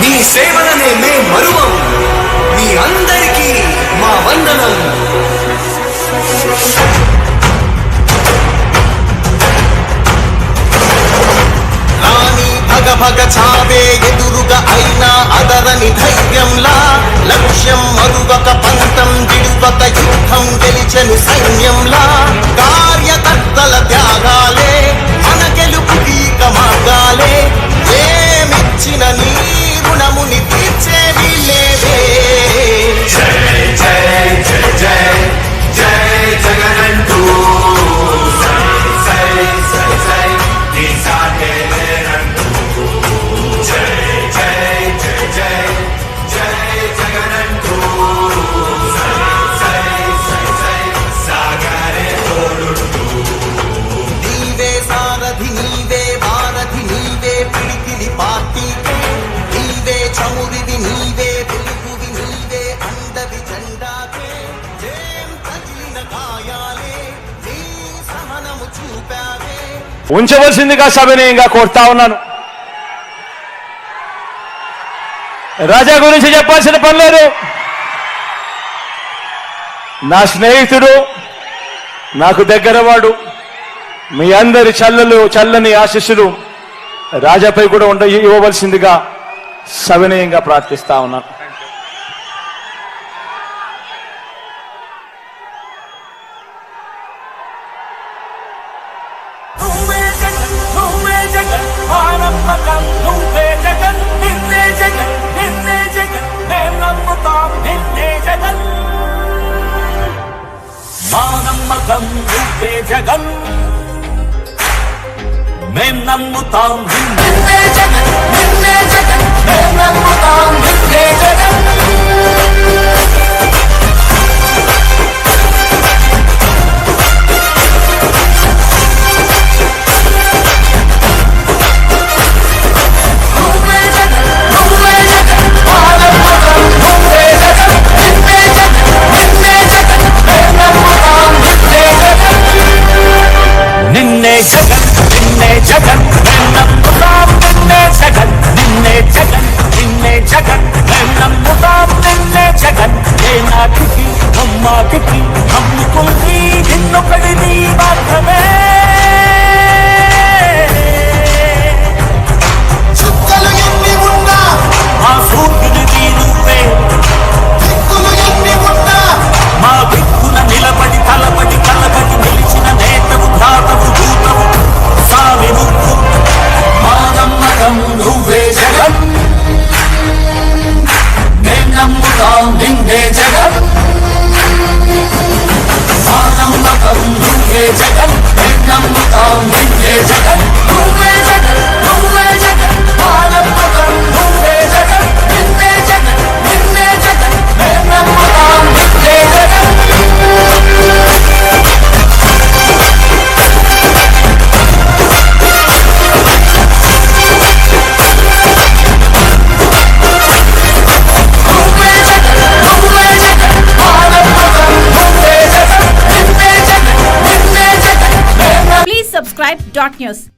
నీ సేవలనే మే మరువం. మీ అందరికీ మా వందనం. భగ చావే ఎదురుగా అయినా అదరని ధైర్యంలా లక్ష్యం మరువక పంతం విడువక యుద్ధం గెలిచను సైన్యంలా. కార్యకర్తల ఉంచవలసిందిగా సవినయంగా కోరుతా ఉన్నాను. రాజా గురించి చెప్పాల్సిన పని లేదు. నా స్నేహితుడు నాకు దగ్గరవాడు మీ అందరి చల్లలు చల్లని ఆశీస్సులు రాజాపై కూడా ఉండ ఇవ్వవలసిందిగా సవినయంగా ప్రార్థిస్తా ఉన్నాను. జగన్. మేం నమ్ముతాం నిన్ను subscribe dot news.